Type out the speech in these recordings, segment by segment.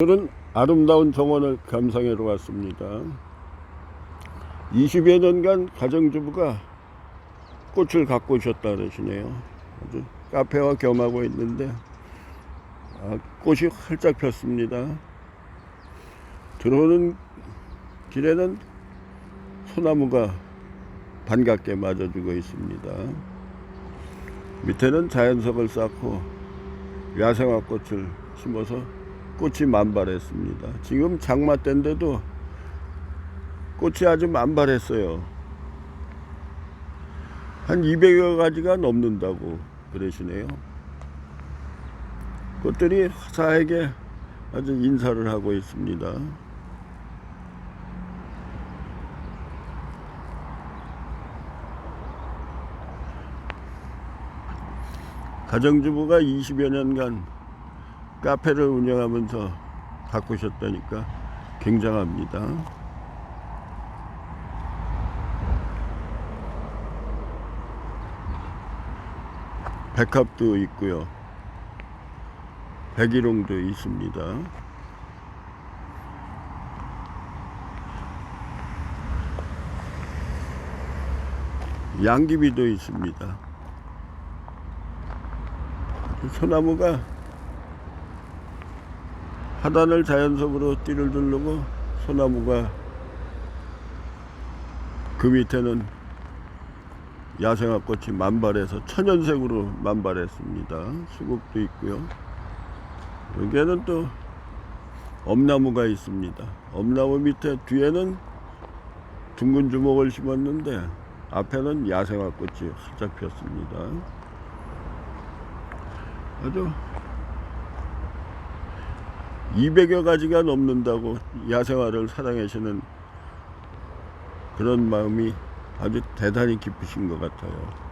오늘은 아름다운 정원을 감상하러 왔습니다. 20여 년간 가정주부가 꽃을 갖고 오셨다 그러시네요. 아주 카페와 겸하고 있는데 아, 꽃이 활짝 폈습니다. 들어오는 길에는 소나무가 반갑게 맞아주고 있습니다. 밑에는 자연석을 쌓고 야생화 꽃을 심어서 꽃이 만발했습니다. 지금 장마 때인데도 꽃이 아주 만발했어요. 한 200여 가지가 넘는다고 그러시네요. 꽃들이 화사하게 아주 인사를 하고 있습니다. 가정주부가 20여 년간 카페를 운영하면서 바꾸셨다니까 굉장합니다. 백합도 있고요. 백일홍도 있습니다. 양귀비도 있습니다. 소나무가 하단을 자연석으로 띠를 두르고 소나무가 그 밑에는 야생화 꽃이 만발해서 천연색으로 만발했습니다. 수국도 있고요. 여기에는 또 엄나무가 있습니다. 엄나무 밑에 뒤에는 둥근 주먹을 심었는데 앞에는 야생화 꽃이 활짝 폈습니다. 아주 200여 가지가 넘는다고 야생화를 사랑하시는 그런 마음이 아주 대단히 깊으신 것 같아요.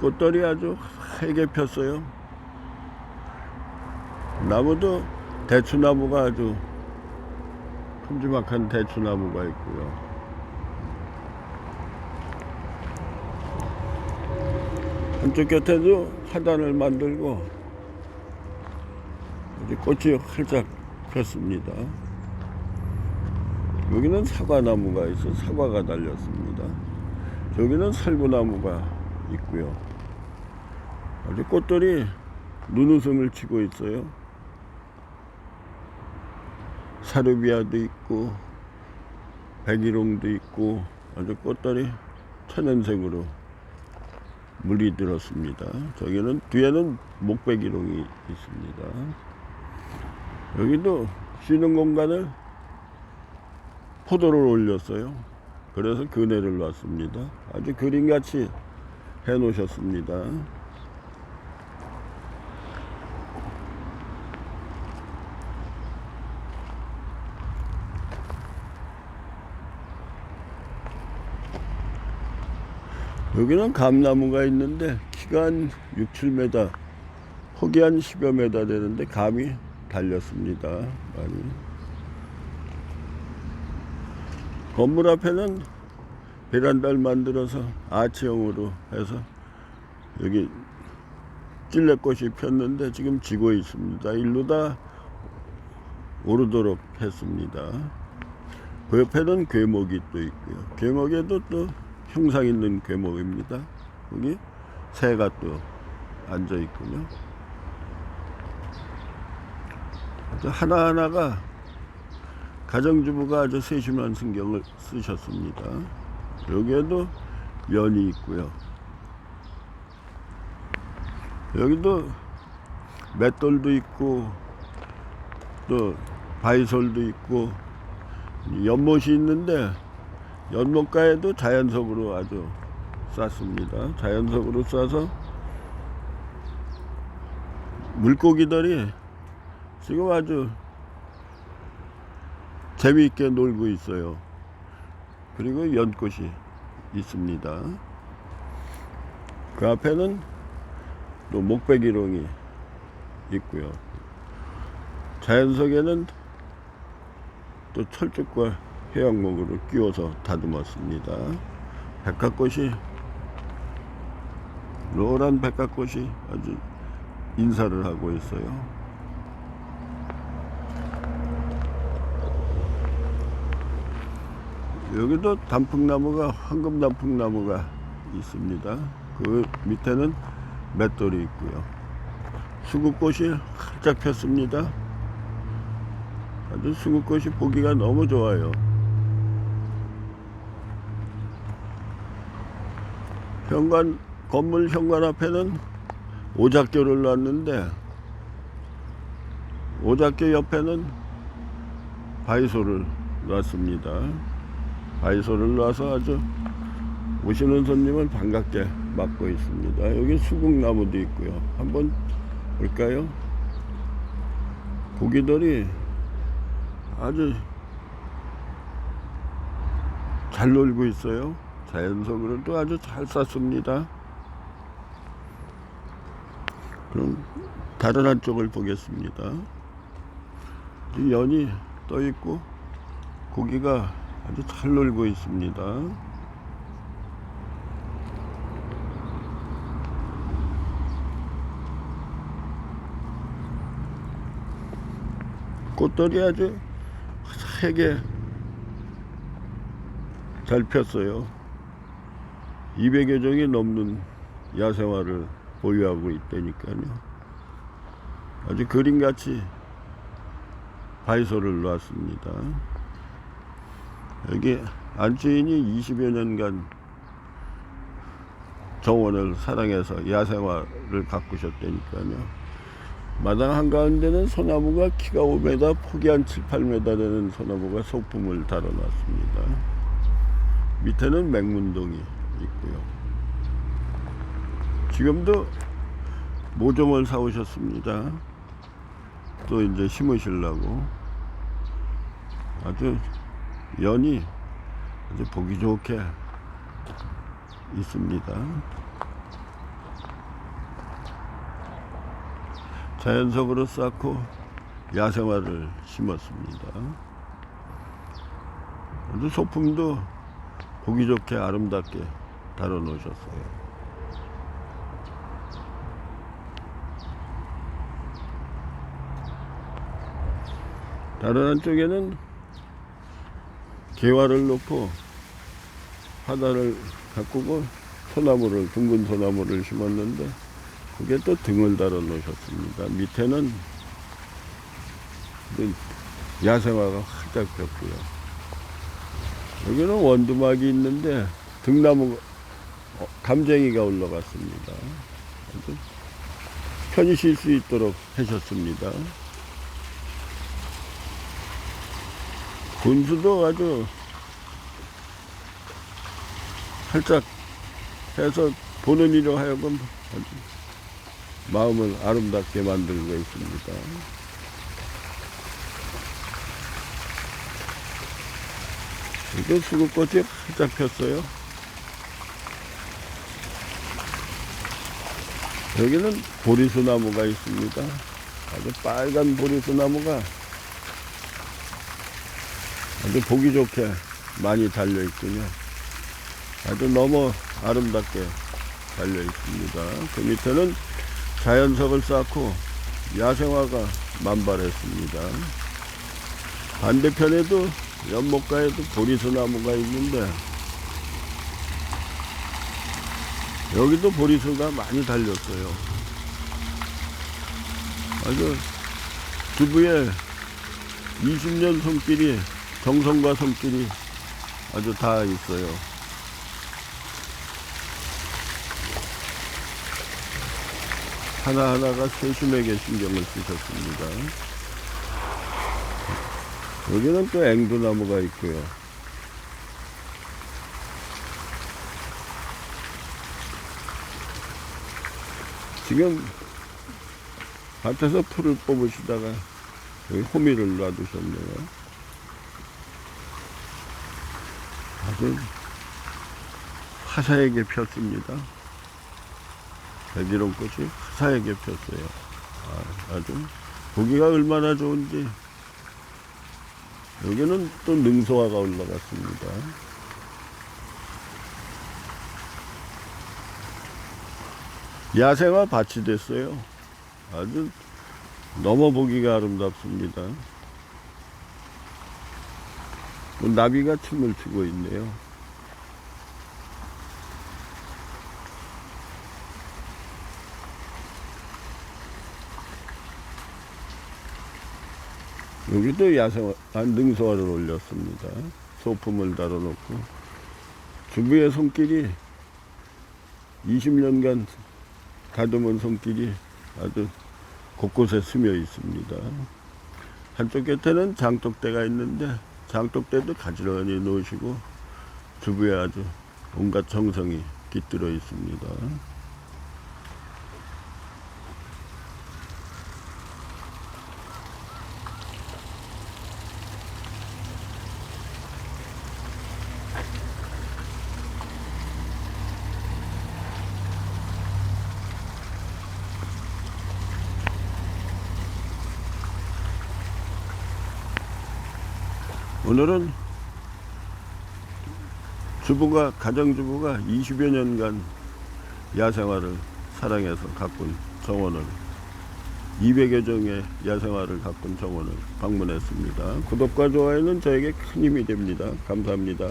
꽃들이 아주 하게 폈어요. 나무도 대추나무가 아주 큼지막한 대추나무가 있고요. 한쪽 곁에도 화단을 만들고 이제 꽃이 활짝 폈습니다. 여기는 사과나무가 있어 사과가 달렸습니다. 저기는 살구나무가 있고요. 아주 꽃들이 눈웃음을 치고 있어요. 사르비아도 있고 백일홍도 있고 아주 꽃들이 천연색으로 물이 들었습니다. 저기는 뒤에는 목백일홍이 있습니다. 여기도 쉬는 공간을 포도를 올렸어요. 그래서 그네를 놨습니다. 아주 그림같이 해 놓으셨습니다. 여기는 감나무가 있는데 키가 한 6, 7m, 폭이 한 10여 m 되는데 감이 달렸습니다. 많이. 건물 앞에는 베란다를 만들어서 아치형으로 해서 여기 찔레꽃이 폈는데 지금 지고 있습니다. 일로 다 오르도록 했습니다. 그 옆에는 괴목이 또 있고요. 괴목에도 또 형상 있는 괴목입니다. 여기 새가 또 앉아 있군요. 하나하나가 가정주부가 아주 세심한 신경을 쓰셨습니다. 여기에도 면이 있고요. 여기도 맷돌도 있고 또 바이솔도 있고 연못이 있는데 연못가에도 자연석으로 아주 쌌습니다. 자연석으로 싸서 물고기들이 지금 아주 재미있게 놀고 있어요. 그리고 연꽃이 있습니다. 그 앞에는 또 목베기롱이 있고요. 자연석에는 또 철쭉과 해양목으로 끼워서 다듬었습니다. 백합꽃이 노란 백합꽃이 아주 인사를 하고 있어요. 여기도 단풍나무가 황금 단풍나무가 있습니다. 그 밑에는 맷돌이 있고요. 수국꽃이 활짝 폈습니다. 아주 수국꽃이 보기가 너무 좋아요. 현관 건물 현관 앞에는 오작교를 놨는데 오작교 옆에는 바이소를 놨습니다. 바이소를 놔서 아주 오시는 손님을 반갑게 맞고 있습니다. 여기 수국나무도 있고요. 한번 볼까요? 고기들이 아주 잘 놀고 있어요. 자연석으로도 아주 잘 쌌습니다. 그럼 다른 한쪽을 보겠습니다. 이 연이 떠 있고 고기가 아주 잘 놀고 있습니다. 꽃들이 아주 세게 잘 폈어요. 200여 종이 넘는 야생화를 보유하고 있다니까요. 아주 그림같이 바이소를 놨습니다. 여기 안주인이 20여 년간 정원을 사랑해서 야생화를 가꾸셨다니까요. 마당 한가운데는 소나무가 키가 5m, 폭이 한 7, 8m 되는 소나무가 소품을 달아놨습니다. 밑에는 맹문동이 있고요. 지금도 모종을 사오셨습니다. 또 이제 심으시려고 아주 연이 아주 보기 좋게 있습니다. 자연석으로 쌓고 야생화를 심었습니다. 아주 소품도 보기 좋게 아름답게 달아 놓으셨어요. 다른 한쪽에는 개화를 놓고 화단을 가꾸고 소나무를 둥근 소나무를 심었는데 그게 또 등을 달아 놓으셨습니다. 밑에는 또 야생화가 활짝 폈고요. 여기는 원두막이 있는데 등나무 어, 감쟁이가 올라갔습니다. 편히 쉴 수 있도록 하셨습니다. 분수도 아주 살짝 해서 보는 이로 하여금 아주 마음을 아름답게 만들고 있습니다. 이게 수국꽃이 활짝 폈어요. 여기는 보리수 나무가 있습니다. 아주 빨간 보리수 나무가 아주 보기 좋게 많이 달려 있군요. 아주 너무 아름답게 달려 있습니다. 그 밑에는 자연석을 쌓고 야생화가 만발했습니다. 반대편에도 연못가에도 보리수 나무가 있는데 여기도 보리수가 많이 달렸어요. 아주 두부에 20년 손길이 정성과 손길이 아주 다 있어요. 하나하나가 세심하게 신경을 쓰셨습니다. 여기는 또 앵두나무가 있고요. 지금 밭에서 풀을 뽑으시다가 여기 호미를 놔두셨네요. 아주 화사하게 폈습니다. 백일홍 꽃이 화사하게 폈어요. 아, 아주 보기가 얼마나 좋은지 여기는 또 능소화가 올라갔습니다. 야생화 밭이 됐어요. 아주 넘어보기가 아름답습니다. 뭐 나비가 춤을 추고 있네요. 여기도 야생 안등소화를 올렸습니다. 소품을 달아놓고 주부의 손길이 20년간 다듬은 손길이 아주 곳곳에 스며 있습니다. 한쪽 곁에는 장독대가 있는데 장독대도 가지런히 놓으시고 주부에 아주 온갖 정성이 깃들어 있습니다. 오늘은 주부가 가정주부가 20여 년간 야생화를 사랑해서 가꾼 정원을 200여 종의 야생화를 가꾼 정원을 방문했습니다. 구독과 좋아요는 저에게 큰 힘이 됩니다. 감사합니다.